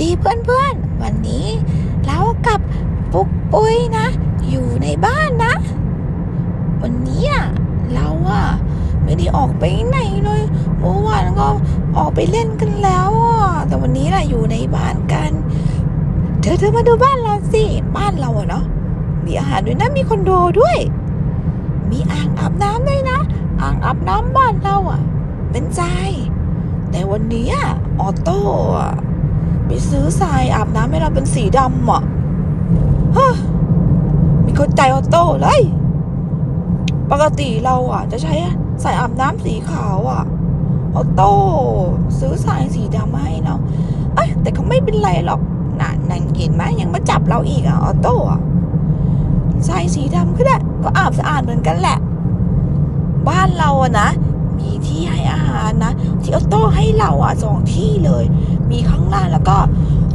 ดีเพื่อนๆ วันนี้เรากับปุ๊กปุ้ยนะ อยู่ในบ้านนะ วันนี้อะเราอะไม่ได้ออกไปไหนเลยเมื่อวานก็ออกไปเล่นกันแล้วอะแต่วันนี้ล่ะอยู่ในบ้านกัน เธอเธอมาดูบ้านเราสิ บ้านเราอะเนาะมีอาหารด้วยนะมีคอนโดด้วย มีอ่างอาบน้ำด้วยนะ อ่างอาบน้ำบ้านเราอะเป็นทรายแต่วันนี้อออโต้อะ ไปซื้อทรายอาบน้ำให้เราเป็นสีดำอะฮะมีเข้าใจออโต้เลย ปกติเราอะ จะใช้สายอาบน้ำสีขาวอะออโต้ซื้อสายสีดำมาให้เราเอ้ยแต่เขาไม่เป็นไรหรอกน่ะนั่นเห็นไหมยังมาจับเราอีกอะออโต้อะสายสีดำก็ได้ ก็อาบสะอาดเหมือนกันแหละ บ้านเราอะนะมีที่ให้อาหารนะที่ออโต้ให้เราอะสองที่เลย มีข้างล่างแล้วก็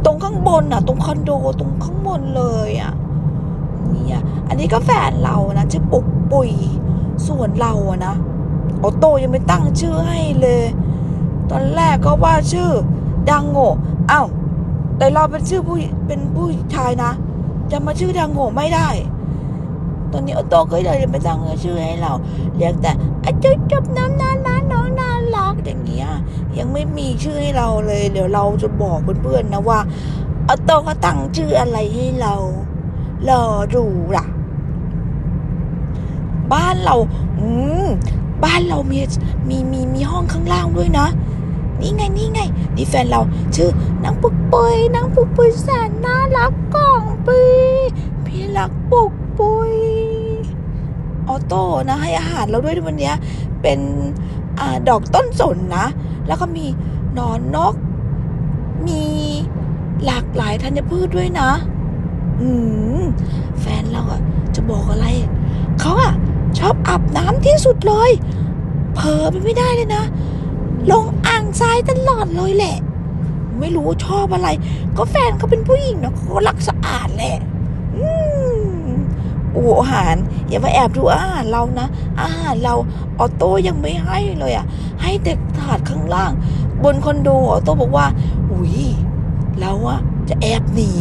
ตรงข้างบนอะตรงคอนโดตรงข้างบนเลยอะเนี่ยอันนี้ก็แฟนเรานะชื่อปุกปุยส่วนเราอะนะออโต้ยังไม่ตั้งชื่อให้เลย ตอนแรกก็ว่าชื่อดังโง่เอ้าแต่เราเป็นชื่อผู้เป็นผู้ชายนะจะมาชื่อดังโง่ไม่ได้ ตอนนี้ออโต้ก็เลยยังไม่ตั้งชื่อให้เราเรียกแต่อาจุ๊บจุ๊บน้ำนารัก น้องน่ารักอย่างเงี้ยยังไม่มีชื่อให้เราเลย เดี๋ยวเราจะบอกเพื่อนๆนะว่าออโต้เขาตั้งชื่ออะไรให้เรารอดูล่ะ บ้านเรา อืมบ้านเรามีมีมีมีห้องข้างล่างด้วยนะ นี่ไงนี่ไงนี่แฟนเรา ชื่อนางปุกปุยนางปุกปุยแสนน่ารักกล่องปีพี่รักปุกปุยออโต้นะให้อาหารเราด้วยวันเนี้ยเป็น อดอกต้นสนนะ แล้วก็มีหนอนนก มีหลากหลายธัญพืชด้วยนะ อืม แฟนเราอะจะบอกอะไร เขาอะชอบอาบน้ำที่สุดเลย เผลอไปไม่ได้เลยนะ ลงอ่างทรายตลอดเลยแหละ ไม่รู้ชอบอะไร ก็แฟนเขาเป็นผู้หญิงเนาะเขาก็รักสะอาดแหละ โอ้อาหาร อย่ามาแอบดูอาหารเรานะ อาหารเราออโต้ยังไม่ให้เลยอะให้แต่ถาดข้างล่าง บนคอนโดออโต้บอกว่า อุ้ยเราอะจะแอบหนี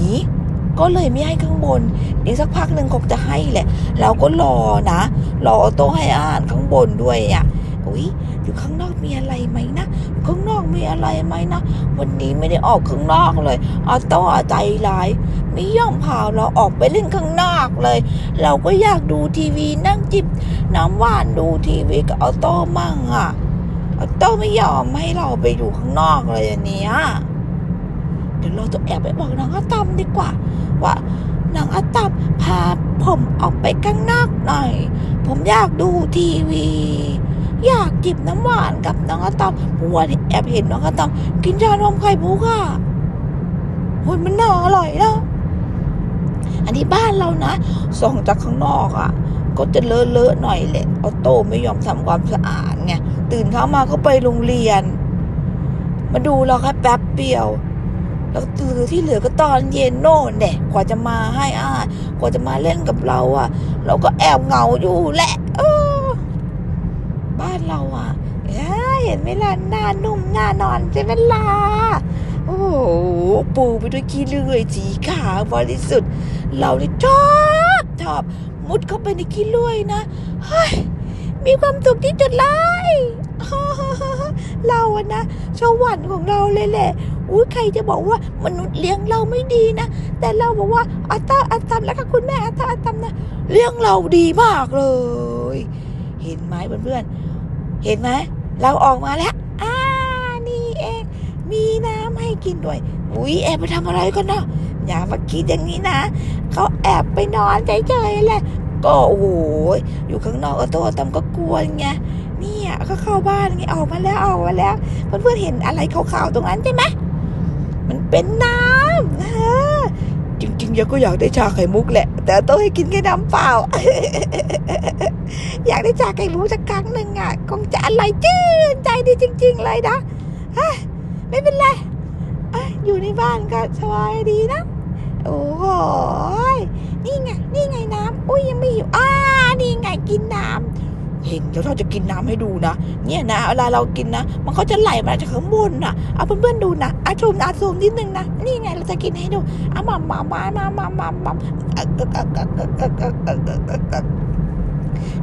ก็เลยไม่ให้ข้างบนอีกสักพักหนึ่งคงจะให้แหละ เราก็รอนะ รอออโต้ให้อาหารข้างบนด้วยอะอุ้ยอยู่ข้างนอกมีอะไรไหมนะข้างนอกมีอะไรไหมนะวันนี้ไม่ได้ออกข้างนอกเลยออโต้ใจร้ายไม่ยอมพาเราออกไปเล่นข้างนอก เลย เราก็อยากดูทีวีนั่งจิบน้ำหวานดูทีวีกับออโต้มั่งอะออโต้ไม่ยอมให้เราไปดูข้างนอกเลยอันเนี้ยเดี๋ยวเราจะแอบไปบอกนางอาตอมดีกว่า ว่านางอาตอมพาผมออกไปข้างนอกหน่อย ผมอยากดูทีวี อยากจิบน้ำหวานกับน้องอาตอมเมื่อวานนี้แอบเห็นน้องอาตอมกินชานมไข่มุกอะโอ้ยมันน่าอร่อยนะ อันนี้บ้านเรานะ ส่องจากข้างนอกอะก็จะเลอะเลอะๆหน่อยแหละ ออโต้ไม่ยอมทำความสะอาดไง ตื่นเช้ามาก็ไปโรงเรียน มาดูเราแค่แป๊บเดียว แล้วตื่นที่เหลือก็ตอนเย็นโน่นเนี่ยกว่าจะมาให้อาหากว่าจะมาเล่นกับเราอะ่ะ เราก็แอบเหงาอยู่แหละเออบ้านเราอะ่ะเห็นไหมล่ะหน้านุ่มหน้านอนใช่ไหมล่ะ โอ้โหปูไปด้วยขี้เลื่อยสีขาวบริสุทธิ์ เราเนี่ยชอบชอบ มุดเข้าไปในขี้เลื่อยนะเฮ้ยมีความสุขที่สุดเลยเราอะนะสวรรค์ของเราเลยแหละอุ้ยใครจะบอกว่ามนุษย์เลี้ยงเราไม่ดีนะ แต่เราบอกว่าอัตาอัตตมแล้วก็คุณแม่อัตาอัตตมนะเลี้ยงเราดีมากเลย เห็นไหมเพื่อนๆเห็นไหมเราออกมาแล้ว มีน้ำให้กินด้วย อุ้ยแอบไปทำอะไรกันเนาะอย่ามาคิดอย่างนี้นะ เขาแอบไปนอนเฉยๆแหละก็โอ้โหอยู่ข้างนอกก็ตัวตำก็กลัวไงเนี่ยก็เข้าบ้านไงออกมาแล้วออกมาแล้วเพื่อนๆเห็นอะไรขาวๆตรงนั้นใช่ไหมมันเป็นน้ำนะจริงๆยังก็อยากได้ชาไข่มุกแหละ แต่ต้องให้กินแค่น้ำเปล่า อยากได้ชาไข่มุกสักครั้งหนึ่งอะ คงจะอร่อยชื่นใจดีจริง ๆ เลยนะฮ้ย ไม่เป็นไรอยอยู่ในบ้านก็สบายดีนะ โอ้โหยนี่ไง นี่ไงน้ำอุ้ยยังไม่หิวอ่านี่ไงกินน้ำเห็นแล้วเราจะกินน้ำให้ดูนะ เนี่ยนะ เวลาเรากินนะ มันก็จะไหลมาจากข้างบนน่ะเอาเพื่อนๆดูนะอาซูมอาซูมนิดนึงนะ นี่ไงเราจะกินให้ดูเอามามามามามามามา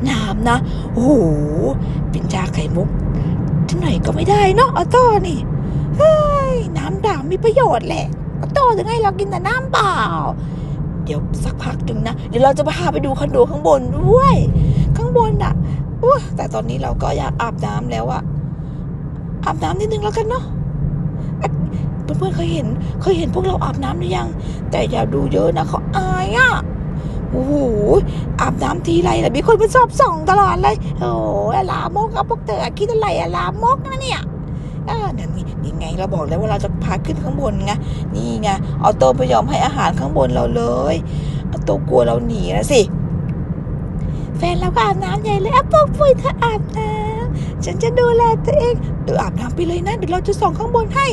น้ำนะ โอ้โหเป็นชาไข่มุกที่ไหนก็ไม่ได้เนาะออโต้นี่ เฮ้ยน้ำด่างมีประโยชน์แหละออโต้ถึงให้เรากินแต่น้ำเปล่า เดี๋ยวสักพักหนึ่งนะ เดี๋ยวเราจะพาไปดูคอนโดข้างบนด้วย ข้างบนอะแต่ตอนนี้เราก็อยากอาบน้ำแล้วอะอาบน้ำนิดนึงแล้วกันเนาะเพื่อนๆเคยเห็นเคยเห็นพวกเราอาบน้ำหรือยัง แต่อย่าดูเยอะนะเขาอายอะโอ้โหอาบน้ำทีไรแต่มีคนมาชอบส่องตลอดเลยโอ้ยลามกอาพวกเตอคิดอะไรอะลามกนะเนี่ย อ่าเดี๋ยวนี้นี่ไงเราบอกแล้วว่าเราจะพาขึ้นข้างบนไงนี่ไงออโต้ไม่ยอมให้อาหารข้างบนเราเลยออโต้กลัวเราหนีนะสิ แฟนเราก็อาบน้ำใหญ่เลยอะปุ๊บปุ้ยเธออาบน้ำฉันจะดูแลตัวเองเดี๋ยวอาบน้ำไปเลยนะเดี๋ยวเราจะส่องข้างบนให้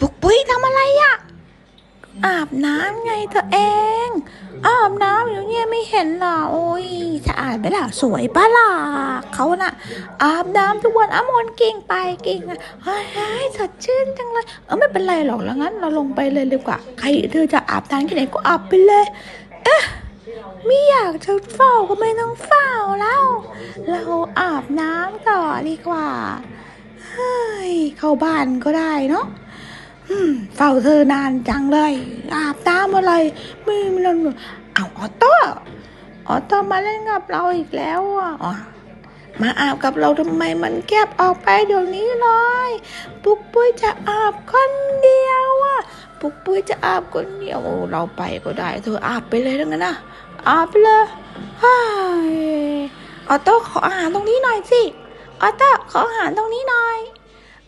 ปุกปุ้ยทำอะไรอะ อาบน้ำไงเธอเอง อาบน้ำอยู่เนี่ยไม่เห็นเหรอ โอ้ยสะอาดไหมล่ะสวยปะล่ะเขาน่ะ อาบน้ำทุกวันอามนเก่งไปเก่งอะเฮ้ยสดชื่นจังเลย เออไม่เป็นไรหรอกแล้วงั้นเราลงไปเลยดีกว่า ใครเธอจะอาบน้ำที่ไหนก็อาบไปเลย เอ๊ะไม่อยากจะเฝ้าก็ไม่ต้องเฝ้าแล้ว เราอาบน้ำต่อดีกว่า เฮ้ย เข้าบ้านก็ได้เนาะ เฝ้าเธอนานจังเลย อาบน้ำอะไรไม่ไม่นเอาออโต้ออโต้มาเล่นกับเราอีกแล้วอะมาอาบกับเราทำไมมันแคบออกไปเดี๋ยวนี้เลยปุ๊กปุ้ยจะอาบคนเดียวอะปุ๊กปุ้ยจะอาบคนเดียวเราไปก็ได้ เธออาบไปเลยทั้งนั้นนะอาบเลยฮ้ยออโต้ขออาหารตรงนี้หน่อยสิออโต้ขออาหารตรงนี้หน่อย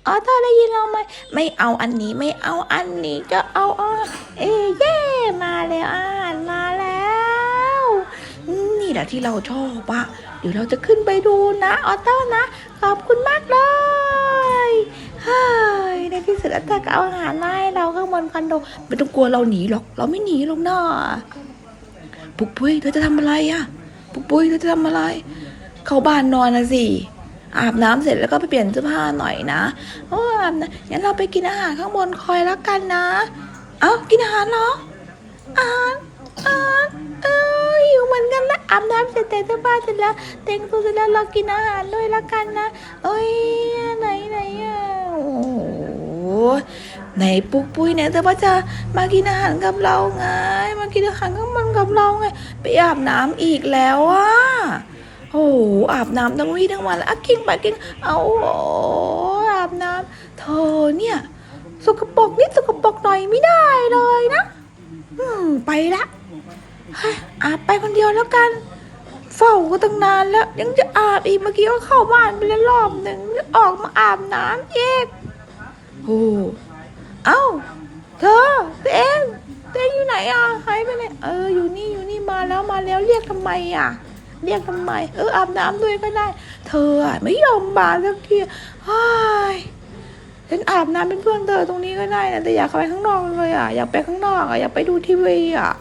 อ๋อโต้ได้ยินเราไหมไม่เอาอันนี้ไม่เอาอันนี้จะเอาอาเอยเย่มาแล้วอาหารมาแล้ว นี่แหละที่เราชอบอะเดี๋ยวเราจะขึ้นไปดูนะออโต้นะ ขอบคุณมากเลยเฮ้ยในที่สุดอาต้าก็เอาอาหารมาให้เราข้างบนคอนโดไม่ต้องกลัวเราหนีหรอก เราไม่หนีหรอกนะปุกปุ้ยเธอจะทำอะไรอะปุกปุ้ยเธอจะทำอะไร เข้าบ้านนอนนะสิ อาบน้ำเสร็จแล้วก็ไปเปลี่ยนเสื้อผ้าหน่อยนะโอ้อาบน้ำงั้นเราไปกินอาหารข้างบนคอยแล้วกันนะ เอ้ากินอาหารเหรออาหารอาหารเอออยู่เหมือนกันนะอาบน้ำเสร็จแต่งเสื้อผ้าเสร็จแล้วแต่งตัวเสร็จแล้วเรากินอาหารด้วยแล้วกันนะเอ้ยไหนไหนอะโอ้โหไหนปุ๊กปุ้ยเนี่ยเธอว่าจะมากินอาหารกับเราไง มากินอาหารข้างบนกับเราไง ไปอาบน้ำอีกแล้วอะ โอ้โหอาบน้ำทั้งวี่ทั้งวันแล้วอะกิ้งไปกิ้งเอาโอ้อาบน้ำเธอเนี่ย สกปรกนิดสกปรกหน่อยไม่ได้เลยนะ อืมไปละอาบไปคนเดียวแล้วกัน เฝ้าก็ตั้งนานแล้ว ยังจะอาบอีกเมื่อกี้ก็เข้าบ้านไปแล้วรอบหนึ่งแล้วออกมาอาบน้ำเอกโอ้เอ้าเธอตัวเองตัวเองอยู่ไหนอะหายไปไหนเอออยู่นี่อยู่นี่มาแล้วมาแล้วเรียกทำไมอะ เรียกทำไม เอออาบน้ำด้วยก็ได้ เธอไม่ยอมมาสักทีเฮ้ยฉันอาบน้ำเป็นเพื่อนเธอตรงนี้ก็ได้นะแต่อยากไปข้างนอกเลยอะอยากไปข้างนอกอะอยากไปดูทีวีอะ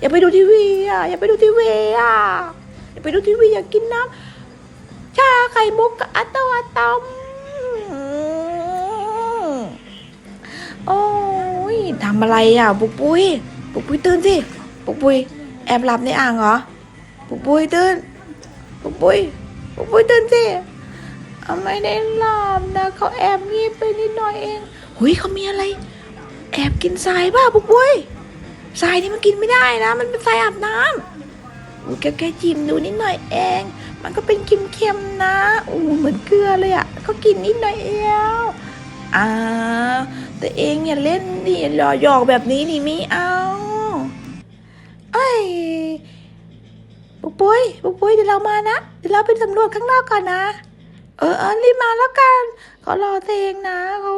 อยากไปดูทีวีอะอยากไปดูทีวีอะอยากไปดูทีวีอยากกินน้ำชาไข่มุกกับอัตโตอะตอมโอ้ยทำอะไรอะ ปุกปุ้ยปุกปุ้ยตื่นสิปุกปุ้ยแอบหลับในอ่างเหรอ ปุกปุ้ยตื่นปุกปุ้ยปุกปุ้ยตื่นสิเอาไม่ได้หลับนะเขาแอบงีบไปนิดหน่อยเองหุยเขามีอะไร แอบกินทรายป่ะปุกปุ้ยทรายนี่มันกินไม่ได้นะ มันเป็นทรายอาบน้ำอุ้ยแกแค่จิ้มดูนิดหน่อยเอง มันก็เป็นเค็มๆนะอู้เหมือนเกลือเลยอะเขากินนิดหน่อยเองอ้าวแต่เองอย่าเล่นดิหล่อหยอกแบบนี้นี่ไม่เอาเอ้ย ปุ๊กปุ้ยปุ๊กปุ้ยเดี๋ยวเรามานะ เดี๋ยวเราไปสำรวจข้างนอกก่อนนะ เออเออรีบมาแล้วกันเขารอเองนะเขา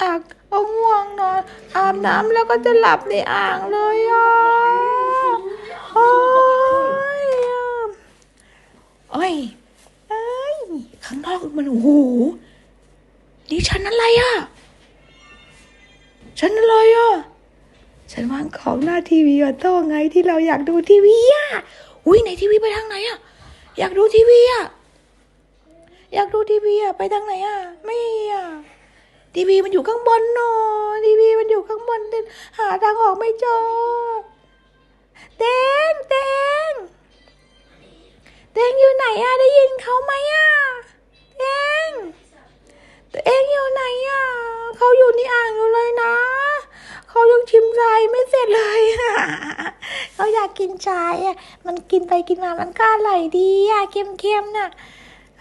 อากเขาง่วงนอนอาบน้ำแล้วก็จะหลับในอ่างเลยอะโอ้ยโอ้ยเอ้ยข้างนอกมันโอ้โหนี่ฉันอะไรอะฉันอะไรอะฉันวางของหน้าทีวีออโต้ไงที่เราอยากดูทีวีอะ อุ้ยในทีวีไปทางไหนอะอยากดูทีวีอะอยากดูทีวีอะไปทางไหนอะไม่อะทีวีมันอยู่ข้างบนเนอะทีวีมันอยู่ข้างบนเต้นหาทางออกไม่เจอเต้งเต้งเต้งอยู่ไหนอะได้ยินเขาไหมอะเต้ง เต้งอยู่ไหนอะเขาอยู่ในอ่างอยู่เลยนะเขายังชิมชายไม่เสร็จเลยเขาอยากกินชายอะมันกินไปกินมามันก็อร่อยดีอะเค็มๆน่ะ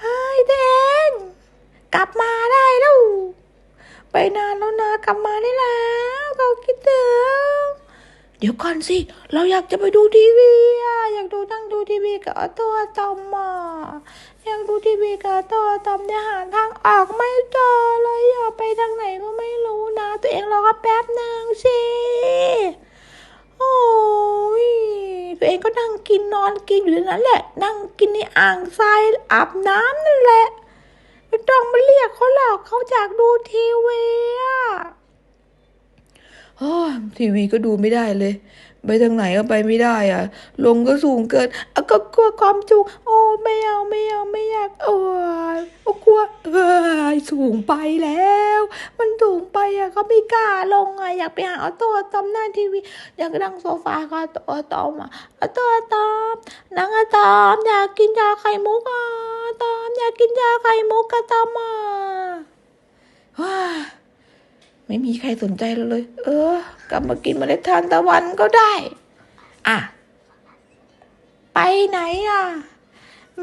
เฮ้ยเดนกลับมาได้แล้วไปนานแล้วนะกลับมาได้แล้วเขาคิดถึง ดี๋ยวก่อนสิ เราอยากจะไปดูทีวีอะอยากดูนั่งดูทีวีกับตัวตอมอะอยากดูทีวีกับตัวตอมเนี่ยหาทางออกไม่เจอเลยอยากไปทางไหนก็ไม่รู้นะ ตัวเองรอก็แป๊บนึงสิโอ้ยตัวเองก็นั่งกินนอนกินอยู่ในนั้นแหละ นั่งกินในอ่างทรายอาบน้ำนั่นแหละไม่ต้องมาเรียกเขาหรอกเขาอยากดูทีวีอะ ทีวีก็ดูไม่ได้เลย ไปทางไหนก็ไปไม่ได้อะ ลงก็สูงเกินอะก็กลัวความสูงโอ้ไม่เอาไม่เอาไม่อยากโอ้ยโอ้กลัวเอ้ยสูงไปแล้ว มันสูงไปอะก็ไม่กล้าลงอะอยากไปหาอาตัวตอมหน้าทีวี อยากนั่งโซฟาก็เอาตัวตอมอะเอาตัวตอมนั่งอะตอมอยากกินยาไข่มุกอะตอมอยากกินยาไข่มุกกะตอมอะว้า ไม่มีใครสนใจเราเลย เออ กลับมากินเมล็ดทานตะวันก็ได้ อะ ไปไหนอะ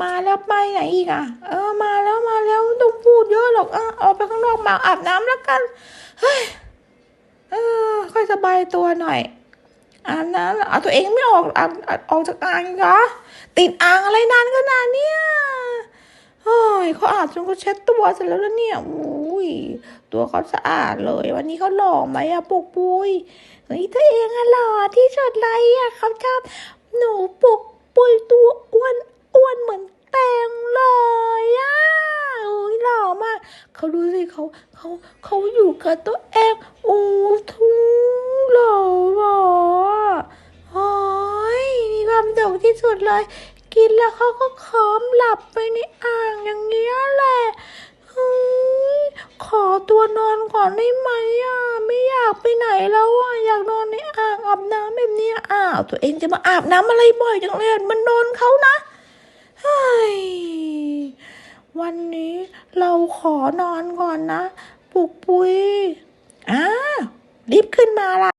มาแล้วไปไหนอีกอะ เออ มาแล้วมาแล้วต้องพูดเยอะหรอกอะออกไปข้างนอกมาอาบน้ำแล้วกัน เฮ้ย เออ ค่อยสบายตัวหน่อยอาบน้ำเอาตัวเองไม่ออกอาบออกจากอ่างกเหรอติดอ่างอะไรนานขนาดเนี้ยเฮ้ยเขาอาบจนเขาเช็ดตัวเสร็จแล้วนะเนี่ยอุ้ย ตัวเขาสะอาดเลย วันนี้เขาหล่อไหมอะปุกปุยเฮ้ยตัวเองอะหล่อที่สุดเลยอะเขาชอบหนูปุกปุยตัวอ้วนอ้วนเหมือนแตงเลยอะโอ้ยหล่อมากเขาดูสิเขาเขาเขาอยู่กับตัวเองโอ้ทุงหล่อหล่ออะโอ้ยมีความสุขที่สุดเลย กินแล้วเขาก็เคิมหลับไปในอ่างอย่างเงี้ยแหลย ตัวนอนก่อนได้ไหมอะไม่อยากไปไหนแล้วอะอยากนอนในอ่างอาบน้ำแบบนี้อ้าวตัวเองจะมาอาบน้ำอะไรบ่อยจังเลยมันโดนเขานะเฮ้ยวันนี้เราขอนอนก่อนนะปุกปุยอ้ารีบขึ้นมาล่ะ